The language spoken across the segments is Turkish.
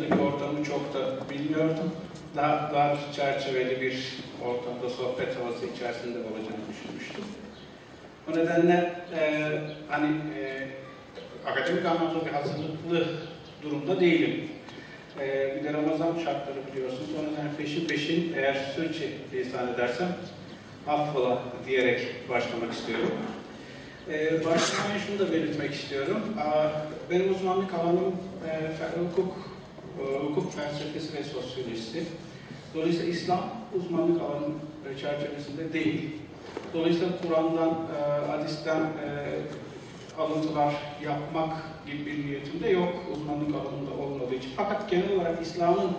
Ortamı çok da bilmiyordum. Daha dar çerçeveli bir ortamda sohbet havası içerisinde olacağını düşünmüştüm. O nedenle e, hani e, akademik anlamda bir hazırlıklı durumda değilim. E, bir de Ramazan şartları biliyorsunuz. O nedenle peşin peşin eğer Sürçü lisan edersem affola diyerek başlamak istiyorum. E, başlamadan şunu da belirtmek istiyorum. Aa, benim uzmanlık alanım e, hukuk, hukuk felsefesi ve sosyolojisi. Dolayısıyla İslam uzmanlık alanı çerçevesinde değil. Dolayısıyla Kur'an'dan, e, hadisten e, alıntılar yapmak gibi bir niyetim yok uzmanlık alanında olmadığı için. Fakat genel olarak İslam'ın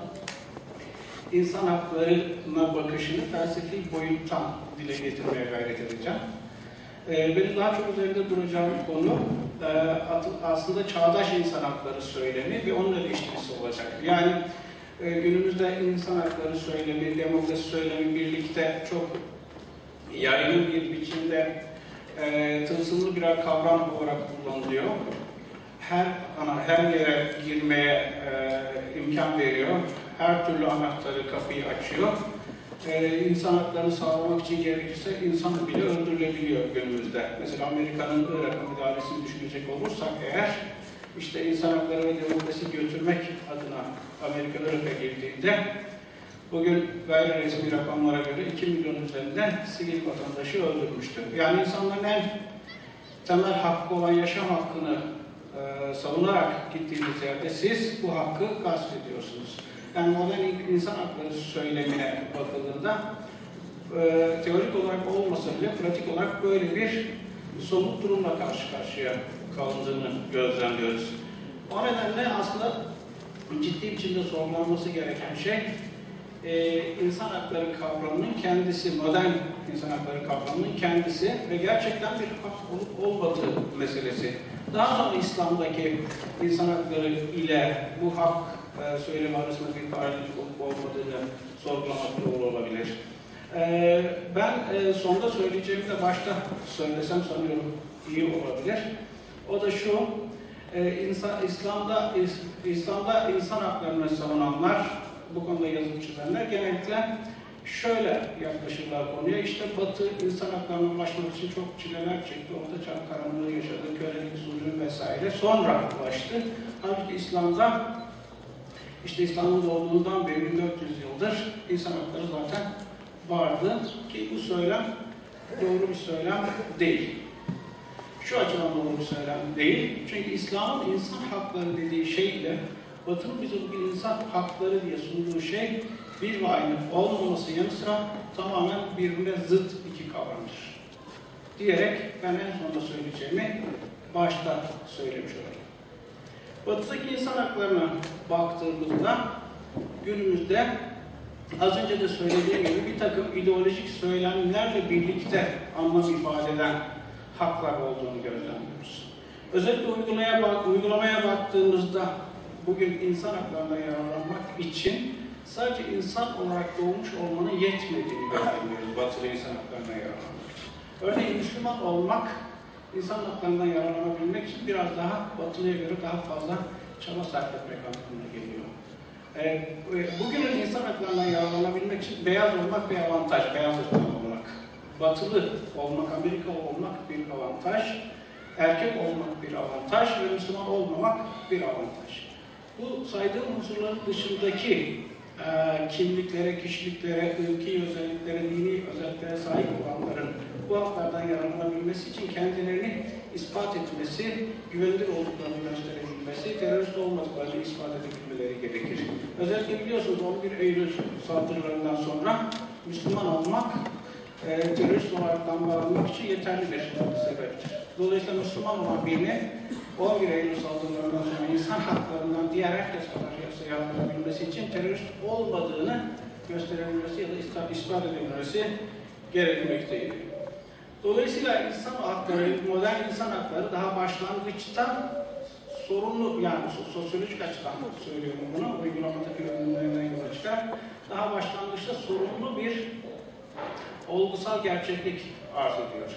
insan haklarına bakışını felsefi boyuttan dile getirmeye gayret edeceğim. Ee, benim daha çok üzerinde duracağım konu e, aslında çağdaş insan hakları söylemi ve onun eleştirisi olacak. Yani e, günümüzde insan hakları söylemi, demokrasi söylemi birlikte çok yaygın bir biçimde e, tılsımlı birer kavram olarak kullanılıyor. Her ana, her yere girmeye e, imkan veriyor. Her türlü anahtarı, kapıyı açıyor. Ee, insan haklarını sağlamak için gerekirse insan bile öldürülebiliyor günümüzde. Mesela Amerika'nın Irak'a müdahalesini düşünecek olursak eğer işte insan hakları ve demokrasi götürmek adına Amerika Irak'a girdiğinde bugün gayri resmi rakamlara göre 2 milyon üzerinde sivil vatandaşı öldürmüştür. Yani insanların en temel hakkı olan yaşam hakkını e, savunarak gittiğiniz yerde siz bu hakkı gasp ediyorsunuz. Yani modern insan hakları söylemine bakıldığında e, teorik olarak olmasa bile pratik olarak böyle bir somut durumla karşı karşıya kalındığını gözlemliyoruz. O nedenle aslında ciddi biçimde sorgulanması gereken şey e, insan hakları kavramının kendisi, modern insan hakları kavramının kendisi ve gerçekten bir hak olup olmadığı meselesi. Daha sonra İslam'daki insan hakları ile bu hak e, söylemi arasında bir paralellik olup olmadığını sorgulamak doğru olabilir. E, ben e, sonda söyleyeceğimi de başta söylesem sanıyorum iyi olabilir. O da şu, e, insan, İslam'da, İslam'da insan haklarını savunanlar, bu konuda yazıp çizenler genellikle şöyle yaklaşırlar konuya. İşte Batı insan haklarına ulaşmak için çok çileler çekti. Orta çağ karanlığı yaşadı, kölelik, zulüm vesaire. Sonra ulaştı. Halbuki İslam'da işte İslam'ın doğduğundan beri 1400 yıldır insan hakları zaten vardı. Ki bu söylem doğru bir söylem değil. Şu açıdan doğru bir söylem değil. Çünkü İslam'ın insan hakları dediği şeyle Batı'nın bize bugün insan hakları diye sunduğu şey bir ve aynı olmaması yanı sıra tamamen birbirine zıt iki kavramdır. Diyerek ben en sonunda söyleyeceğimi başta söylemiş olayım. Batı'daki insan haklarına baktığımızda günümüzde az önce de söylediğim gibi bir takım ideolojik söylemlerle birlikte anlam ifade eden haklar olduğunu gözlemliyoruz. Özellikle uygulamaya, bak, uygulamaya baktığımızda bugün insan haklarına yararlanmak için sadece insan olarak doğmuş olmanın yetmediğini gözlemliyoruz batılı insan haklarına yararlanmak için. Örneğin Müslüman olmak insan haklarından yararlanabilmek için biraz daha batılıya göre daha fazla çaba sarf etmek anlamına geliyor. Ee, bugünün insan haklarından yararlanabilmek için beyaz olmak bir avantaj, beyaz ırktan olmak. Batılı olmak, Amerika olmak bir avantaj, erkek olmak bir avantaj ve Müslüman olmamak bir avantaj. Bu saydığım unsurların dışındaki e, kimliklere, kişiliklere, ülki özelliklere, dini özelliklere sahip olanların bu haklardan yararlanabilmesi için kendilerini ispat etmesi, güvenilir olduklarını gösterebilmesi, terörist olmadıklarını ispat edebilmeleri gerekir. Özellikle biliyorsunuz 11 Eylül saldırılarından sonra Müslüman olmak e, terörist olarak damgalanmak için yeterli bir sebeptir. Dolayısıyla Müslüman olan birini 11 Eylül saldırılarından sonra insan haklarından diğer herkes kadar yararlanabilmesi için terörist olmadığını gösterebilmesi ya da ispat edebilmesi gerekmekteydi. Dolayısıyla insan hakları, modern insan hakları daha başlangıçta sorunlu, yani sosyolojik açıdan söylüyorum bunu, uygulamadaki ürünlerinden yola çıkar, daha başlangıçta sorunlu bir olgusal gerçeklik arz ediyor.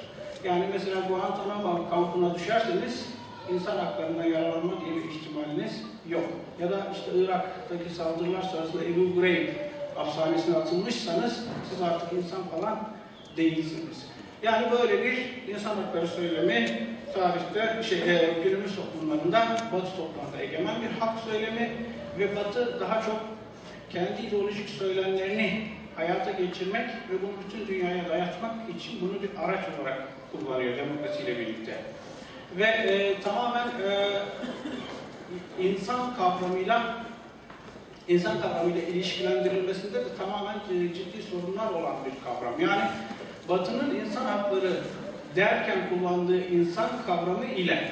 Yani mesela Guantanamo kampına düşerseniz insan haklarından yararlanma diye bir ihtimaliniz yok. ya da işte Irak'taki saldırılar sırasında Ebu Ghraib hapishanesine atılmışsanız siz artık insan falan değilsiniz. Yani böyle bir insan hakları söylemi tarihte, şey, e, günümüz toplumlarında, Batı toplumlarında egemen bir hak söylemi ve Batı daha çok kendi ideolojik söylemlerini hayata geçirmek ve bunu bütün dünyaya dayatmak için bunu bir araç olarak kullanıyor demokrasiyle birlikte. Ve e, tamamen e, insan kavramıyla insan kavramıyla ilişkilendirilmesinde de tamamen e, ciddi sorunlar olan bir kavram. Yani Batı'nın insan hakları derken kullandığı insan kavramı ile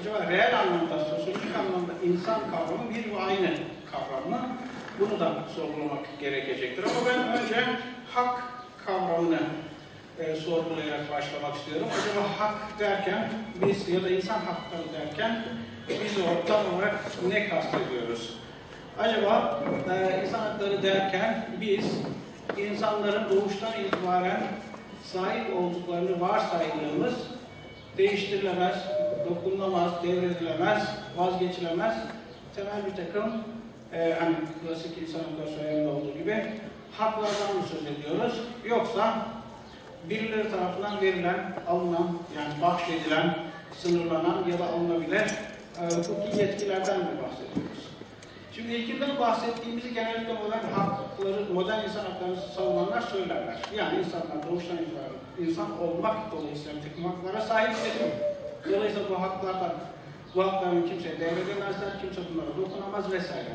acaba reel anlamda, sosyolojik anlamda insan kavramı bir ve aynı kavram mı? Bunu da sorgulamak gerekecektir. Ama ben önce hak kavramını e, sorgulayarak başlamak istiyorum. Acaba hak derken biz ya da insan hakları derken biz ortam olarak ne kastediyoruz? Acaba e, insan hakları derken biz insanların doğuştan itibaren sahip olduklarını varsaydığımız değiştirilemez, dokunulamaz, devredilemez, vazgeçilemez temel bir takım e, hani klasik insan hakları olduğu gibi haklardan mı söz ediyoruz? Yoksa birileri tarafından verilen, alınan, yani bahşedilen, sınırlanan ya da alınabilir e, hukuki yetkilerden mi bahsediyoruz? Şimdi ilkinden bahsettiğimizi genellikle modern hakları, modern insan haklarını savunanlar söylerler. Yani insanlar doğuştan itibaren insan olmak dolayısıyla takım haklara sahiptir. Dolayısıyla bu haklardan, bu hakların kimseye devredemezler, kimse bunlara dokunamaz vesaire.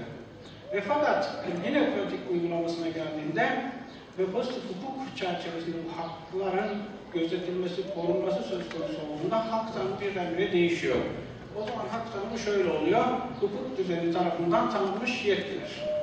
Ve fakat yine pratik uygulamasına geldiğinde ve pozitif hukuk çerçevesinde bu hakların gözetilmesi, korunması söz konusu olduğunda hak tanımı birdenbire değişiyor. O zaman hak tanımı şöyle oluyor, hukuk düzeni tarafından tanınmış yetkiler.